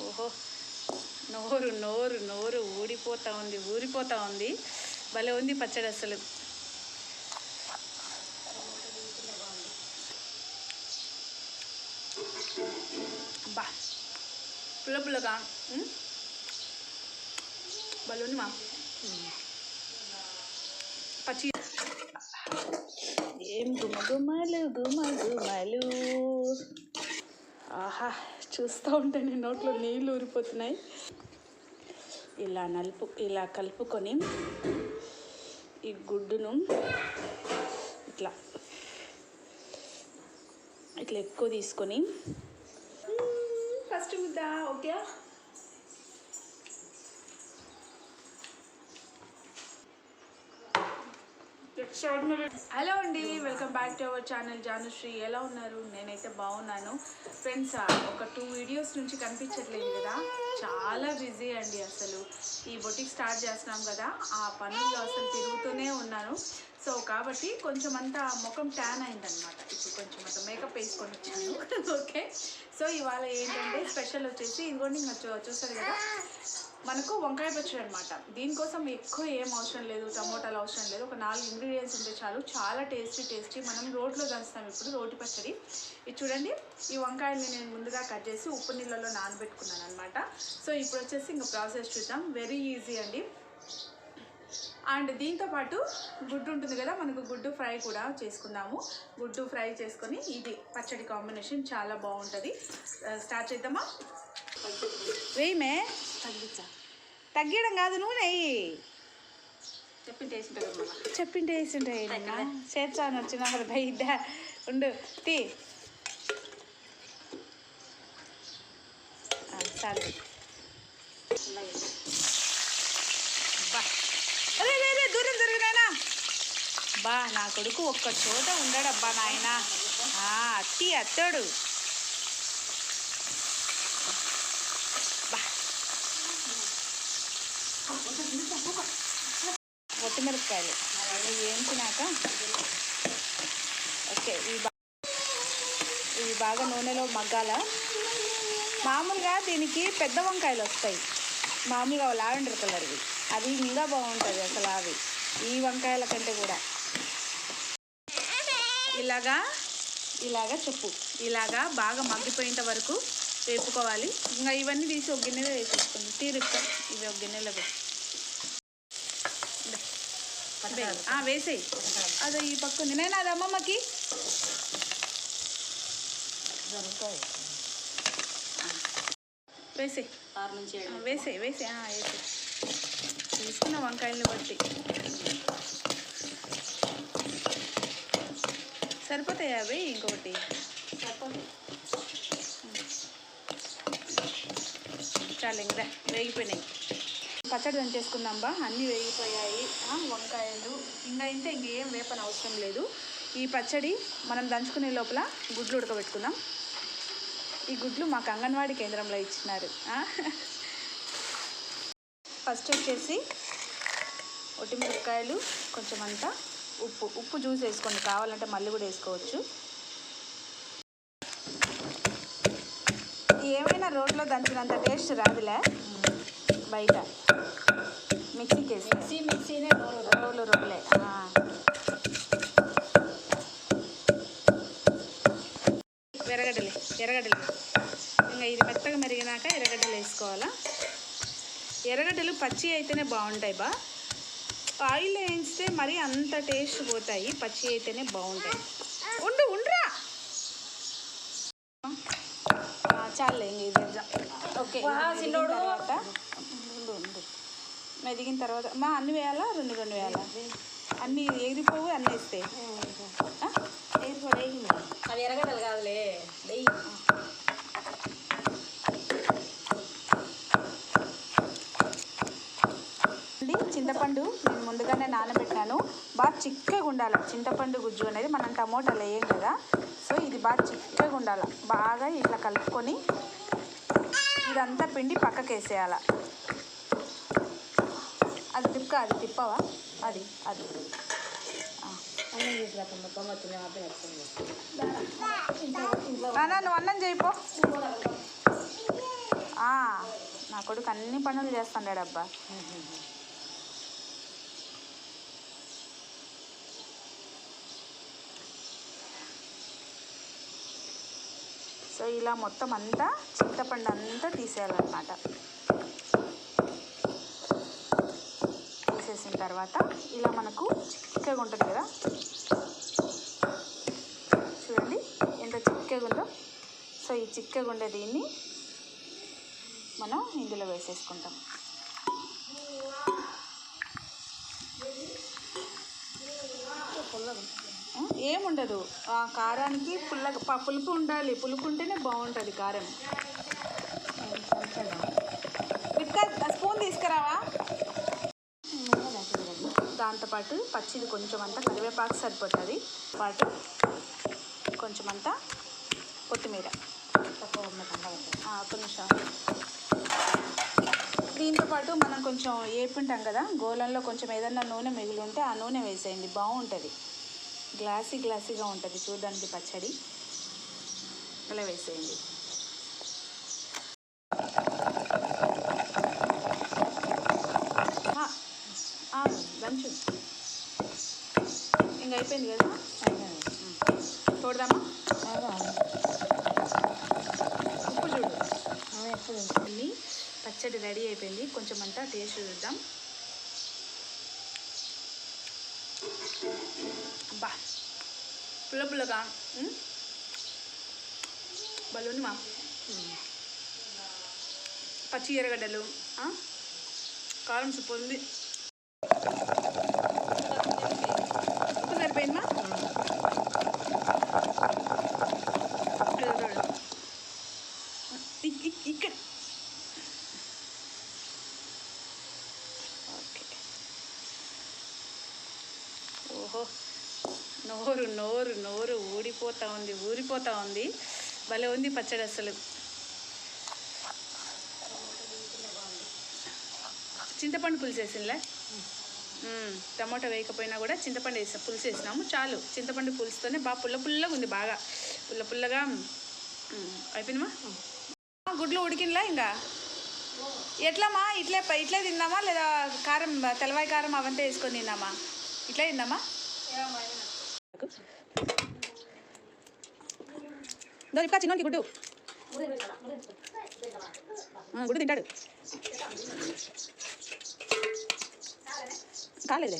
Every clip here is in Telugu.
ఓహో నోరు నోరు నోరు ఊడిపోతూ ఉంది ఊరిపోతూ ఉంది. భలే ఉంది పచ్చడి అసలు. బా. పుల్ల పుల్లగా ఉంది మా. పచ్చి ఏం గుమ గుమలు గుమ గుమలు ఆహా చూస్తూ ఉంటే నీ నోట్లో నీళ్ళు ఊరిపోతున్నాయి. ఇలా నలుపు ఇలా కలుపుకొని ఈ గుడ్డును ఇట్లా ఇట్లా ఎక్కువ తీసుకొని ఫస్ట్ ముద్ద ఓకే? హలో అండి welcome back to our channel Janushree. ఎలా ఉన్నారు? నేనైతే బాగున్నాను. ఫ్రెండ్స్ ఒక టూ వీడియోస్ నుంచి కనిపించట్లేదు కదా? చాలా బిజీ అండి అసలు. ఈ బొటిక్ స్టార్ట్ చేస్తున్నాం కదా ఆ పనుల్లో అసలు తిరుగుతూనే ఉన్నాను. సో కాబట్టి కొంచెం అంతా ముఖం ట్యాన్ అయిందనమాట ఇప్పుడు కొంచెం అంత మేకప్ వేసుకొని వచ్చాను. ఓకే సో ఇవాళ ఏంటంటే స్పెషల్ వచ్చేసి ఇదిగోండి ఇంకా చూ- చూస్తారు కదా? మనకు వంకాయ పచ్చడి అనమాట దీనికోసం ఎక్కువ ఏం అవసరం లేదు టమోటాలు అవసరం లేదు. ఒక నాలుగు ఇంగ్రీడియంట్స్ ఉంటే చాలు. చాలా టేస్టీ టేస్టీ మనం రోట్లో దంచుతాం ఇప్పుడు రోటి పచ్చడి. ఇది చూడండి. ఈ వంకాయల్ని నేను ముందుగా కట్ చేసి ఉప్పు నీళ్ళలో నానబెట్టుకున్నాను అనమాట సో ఇప్పుడు వచ్చేసి ఇంకా ప్రాసెస్ చూద్దాం. వెరీ ఈజీ అండి. అండ్ దీంతో పాటు గుడ్డు ఉంటుంది కదా మనకు గుడ్డు ఫ్రై కూడా చేసుకుందాము. గుడ్డు ఫ్రై చేసుకొని ఇది పచ్చడి కాంబినేషన్ చాలా బాగుంటుంది. స్టార్ట్ uh, చేద్దామా? వేయమే? తగ్గించా. తగ్గడం కాదు నువ్వు నెయ్యి చెప్పింటే వేసింటే చేర్చాను వచ్చిన మరి బయట. ఉండు తీ. చాలు. అరే దూరం జరిగినాయనా బా నా కొడుకు ఒక్క చోట ఉండడబ్బా నాయన. అత్తి అత్తాడు బా మిరపకాయలు అవన్నీ వేయించినాక ఓకే ఇవి ఇవి బాగా నూనెలో మగ్గాల. మామూలుగా దీనికి పెద్ద వంకాయలు వస్తాయి. మామూలుగా లావెండర్ కలర్వి అది ఇంకా బాగుంటుంది అసలు అవి. ఈ వంకాయల కంటే కూడా. ఇలాగా ఇలాగా చెప్పు. ఇలాగా బాగా మగ్గిపోయేంత వరకు వేపుకోవాలి. ఇంకా ఇవన్నీ తీసి ఒక గిన్నెలో వేసేసుకుంది తీరుస్తాం ఇవి ఒక గిన్నెలో పెట్టి. వేసేయి. అదో ఈ పక్క ఉంది. నేను అది అమ్మమ్మకి. ఏడు. వేసే వేసే వేసే తీసుకున్న వంకాయలని బట్టి. సరిపోతాయా అవి ఇంకొకటి? చాలు ఇంకా. వేగిపోయినాయి. పచ్చడి దంచేసుకుందాం బా. అన్నీ వేగిపోయాయి. వంకాయలు. ఇంకా అయితే ఇంకేం వేపని అవసరం లేదు. ఈ పచ్చడి మనం దంచుకునే లోపల గుడ్లు ఉడకబెట్టుకుందాం. ఈ గుడ్లు మాకు అంగన్వాడీ కేంద్రంలో ఇచ్చినారు. ఫస్ట్ వచ్చేసి ఒట్టిమిరపకాయలు కొంచెం అంతా ఉప్పు. ఉప్పు జ్యూస్ వేసుకోండి. కావాలంటే మళ్ళీ కూడా వేసుకోవచ్చు. ఏమైనా రోడ్లో దంచినంత టేస్ట్ రాదులే? బయట. మిక్సీకి వేసి మిక్సీ మిక్సీనే రోలు రోలే ఆ. ఎర్రగడ్డలు ఎర్రగడ్డలు ఇంకా ఇది మెత్తగా మెరిగినాక ఎర్రగడ్డలు వేసుకోవాలా? ఎర్రగడ్డలు పచ్చి అయితేనే బాగుంటాయి బా. ఆయిల్ వేయించితే మరీ అంత టేస్ట్ పోతాయి పచ్చి అయితేనే బాగుంటాయి. ఉండు ఉండ్రా. ఇంక ఇది. ఓకే. తర్వాత. మెదిగిన తర్వాత మా అన్ని వేయాలా? రెండు రెండు వేయాలా? అన్ని ఎగిరిపోవు అన్నీ వేస్తే ఆ? అవి ఎరగడలు కాదులే. చింతపండు నేను ముందుగానే నానబెట్టాను. బాగా చిక్కగా ఉండాలి. చింతపండు గుజ్జు అనేది మనం టమోటాలు వేయం కదా. సో ఇది బాగా చిక్కగా ఉండాలి. బాగా ఇట్లా కలుపుకొని ఇదంతా పిండి పక్కకి వేసేయాల అది తిప్ప అది తిప్పవా? అది అది. అన్నం నువ్వు అన్నం చేయిపో నా కొడుకు అన్ని పనులు చేస్తాడు అబ్బా సో ఇలా మొత్తం అంతా చింతపండు అంతా తీసేయాలన్నమాట. తీసేసిన తర్వాత ఇలా మనకు చిక్కగా ఉంటుంది కదా? చూడండి ఎంత చిక్కగా ఉందో. సో ఈ చిక్కగా ఉండే దీన్ని మనం ఇందులో వేసేసుకుంటాం. ఏముండదు. ఆ కారానికి పుల్ల పులుపు ఉండాలి. పులుపు ఉంటేనే బాగుంటుంది కారం. స్పూన్ తీసుకురావా? దాంతోపాటు పచ్చిది కొంచెం అంతా కరివేపాకు సరిపోతుంది. పాటు కొంచెం అంతా కొత్తిమీర. తక్కువ ఉన్న ఒక్క నిమిషం. దీంతో పాటు మనం కొంచెం ఏపింటాం కదా గోలంలో కొంచెం ఏదన్నా నూనె మిగిలి ఉంటే ఆ నూనె వేసేయండి బాగుంటుంది. గ్లాసీ గ్లాసీగా ఉంటుంది చూడడానికి పచ్చడి. అలా వేసేయండి ఆ, ఆ, దంచు ఇంకా అయిపోయింది కదా? చూడదామా ఉప్పు చూడు. అన్ని పచ్చడి రెడీ అయిపోయింది. కొంచెం అంతా టేస్ట్ చూద్దాం. అబ్బా పుల్ల పుల్లగా ఉంది మా పచ్చి ఎర్రగడ్డలు? కారం సూపర్ ఉంది ఉప్పు సరిపోయిందా ఇక్కడ చూడు. ఇక్- ఇక్- ఇక్కడ ఓకే ఓహో నోరు నోరు నోరు ఊడిపోతా ఉంది ఉంది. భలే ఉంది పచ్చడి అసలు. చింతపండు పులుసు వేసిందిలే టమాటా వేయకపోయినా కూడా చింతపండు వేసాం పులుసు వేసినాము చాలు. చింతపండు పులుసుతోనే బాగా పుల్ల పుల్లగా ఉంది బాగా. పుల్ల పుల్లగా అయిపోయిందమ్మా? గుడ్లు ఉడికినలా ఇంకా ఎట్లమ్మా? ఇట్లే ఇట్లే తిందామా లేదా కారం తెల్లవాయి కారం అవంతా వేసుకొని తిందామా? ఇట్లే తిందామా? దొరికా చిన్నకి గుడ్డు. గుడ్డు తింటాడు. కాలేదులే.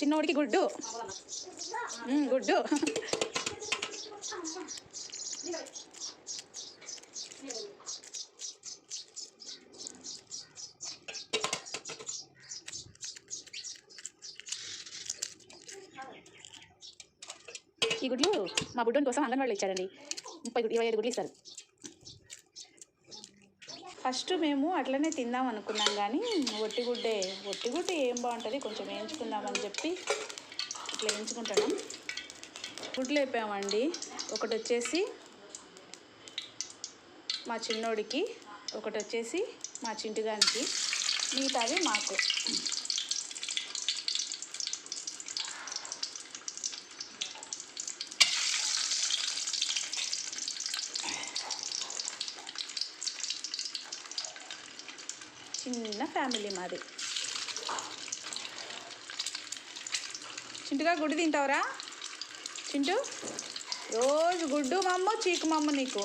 చిన్నోడికి గుడ్డు. గుడ్డు. ఈ గుడ్లు మా బుడ్డోని కోసం అంగన్వాడీలో ఇచ్చారండి ముప్పై ఇరవై ఐదు గుడ్లు ఇస్తారు. ఫస్ట్ మేము అట్లనే తిందాం అనుకున్నాం కానీ ఒట్టి గుడ్డే ఒట్టి గుడ్డు ఏం బాగుంటుంది కొంచెం వేయించుకుందామని చెప్పి ఇట్లా వేయించుకుంటాను గుడ్లు వేపామండి. ఒకటి వచ్చేసి మా చిన్నోడికి ఒకటి వచ్చేసి మా చింటిగానికి మిగతాది మాకు. ఫ్యామిలీ మాది. చింటుగా గుడ్డు తింటావురా? చింటు? రోజు గుడ్డు మమ్మ చీకు మమ్మ నీకు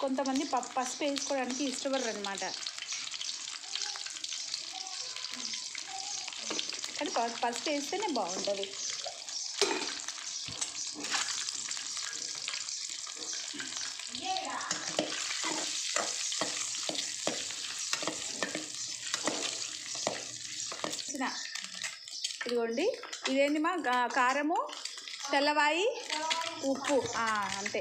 కొంతమంది పప్పు పసుపు వేసుకోవడానికి ఇష్టపడరు అనమాట ఫస్ట్ వేస్తేనే బాగుంటుంది. ఇదిగోండి. ఇదేంటి మా కారము తెల్లవాయి ఉప్పు. అంతే.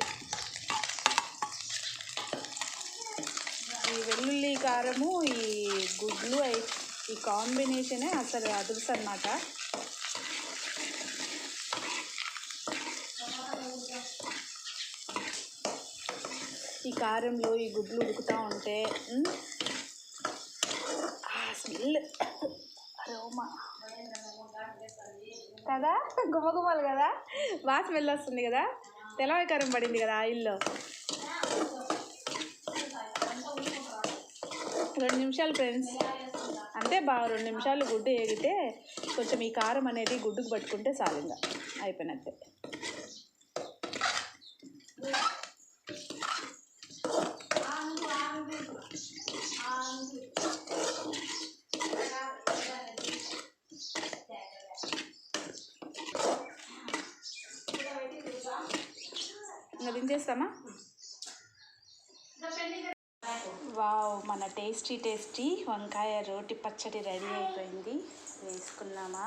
ఈ వెల్లుల్లి కారము ఈ గుడ్లు అయి- ఈ కాంబినేషనే అసలు అదుర్స్ అన్నమాట ఈ కారంలో ఈ గుడ్లు ఉడుకుతూ ఉంటే ఆ స్మెల్ కదా? గుమ్మగుమ్మలు కదా? బాగా స్మెల్ వస్తుంది కదా? తెల్లవాయి కారం పడింది కదా ఆయిల్లో. రెండు నిమిషాలు ఫ్రెండ్స్. అంటే బాగా రెండు నిమిషాలు గుడ్డు ఏగితే కొంచెం ఈ కారం అనేది గుడ్డుకు పట్టుకుంటే చాలు ఇంకా. అయిపోయినట్టే. ఇంకా దించేస్తామా వావ్ మన టేస్టీ టేస్టీ వంకాయ రోటి పచ్చడి రెడీ అయిపోయింది. వేసుకున్నామా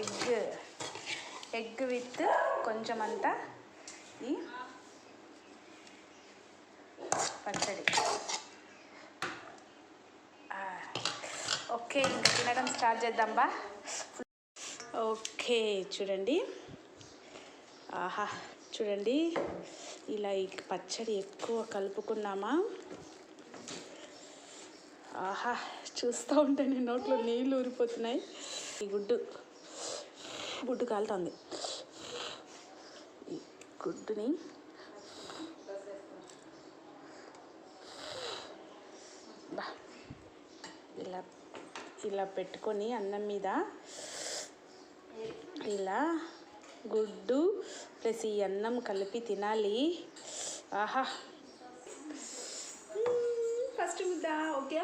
ఎగ్ ఎగ్ విత్ కొంచెం అంతా ఈ పచ్చడి. ఓకే ఇంకా తినడం స్టార్ట్ చేద్దాం బా. ఓకే చూడండి. ఆహా చూడండి. ఇలా ఈ పచ్చడి ఎక్కువ కలుపుకున్నామా? ఆహా చూస్తూ ఉంటే నేను నోట్లో నీళ్ళు ఊరిపోతున్నాయి. ఈ గుడ్డు. గుడ్డు కాలుతుంది. ఈ గుడ్డుని బా ఇలా ఇలా పెట్టుకొని అన్నం మీద ఇలా గుడ్డు ప్లస్ ఈ అన్నం కలిపి తినాలి. ఆహా. ఫస్ట్ ముద్ద ఓకే.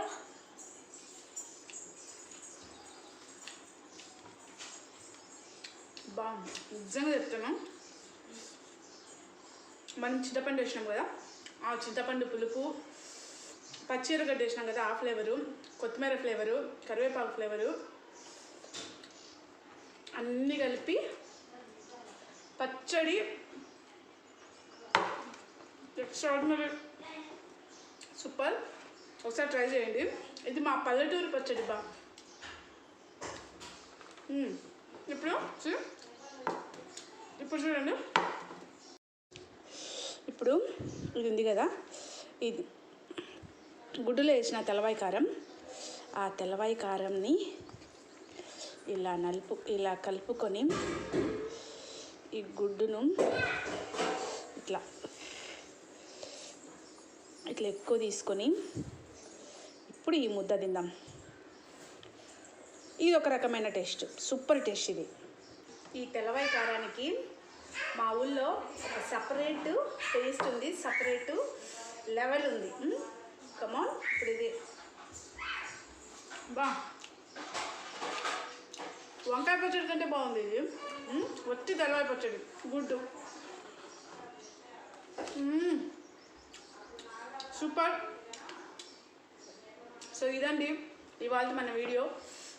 బాగుంది నిజంగా చెప్తాను మనం చింతపండు వేసినాం కదా ఆ చింతపండు పులుపు పచ్చిరగడ్డ వేసినాం కదా ఆ ఫ్లేవరు కొత్తిమీర ఫ్లేవరు కరివేపాకు ఫ్లేవరు అన్నీ కలిపి పచ్చడి. ఎక్స్ట్రాడినరీ. సూపర్. ఒకసారి ట్రై చేయండి. ఇది మా పల్లెటూరు పచ్చడి బా. ఇప్పుడు ఇప్పుడు చూడండి. ఇప్పుడు ఇది ఉంది కదా. ఇది గుడ్డులో వేసిన తెల్లవాయి కారం. ఆ తెల్లవాయి కారంని ఇలా నలుపు ఇలా కలుపుకొని ఈ గుడ్డును ఇట్లా ఇట్లా ఎక్కువ తీసుకొని ఇప్పుడు ఈ ముద్ద తిందాం. ఇది ఒక రకమైన టేస్ట్ సూపర్ టేస్ట్ ఇది. ఈ తెల్లవాయి కారానికి మా ఊళ్ళో ఒక సపరేట్ టేస్ట్ ఉంది సపరేటు లెవెల్ ఉంది. కమాన్ ఇప్పుడు ఇది. బా. వంకాయ పచ్చడి కంటే బాగుంది ఇది. మ్మ్. వట్టి తెల్లవాయి పచ్చడి. గుడ్డు సూపర్. సో ఇదండి ఇవాళ మన వీడియో.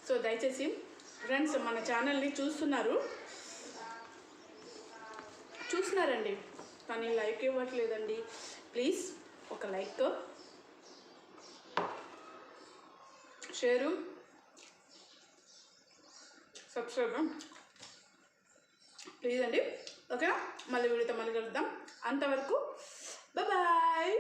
సో దయచేసి ఫ్రెండ్స్ మన ఛానల్ని చూస్తున్నారు. చూస్తున్నారండి కానీ లైక్ ఇవ్వట్లేదండి. ప్లీజ్ ఒక లైక్తో షేరు. సబ్స్క్రైబ్ ప్లీజ్ అండి. ఓకేనా? మళ్ళీ వీడియోతో మళ్ళీ కలుద్దాం. అంతవరకు బాయ్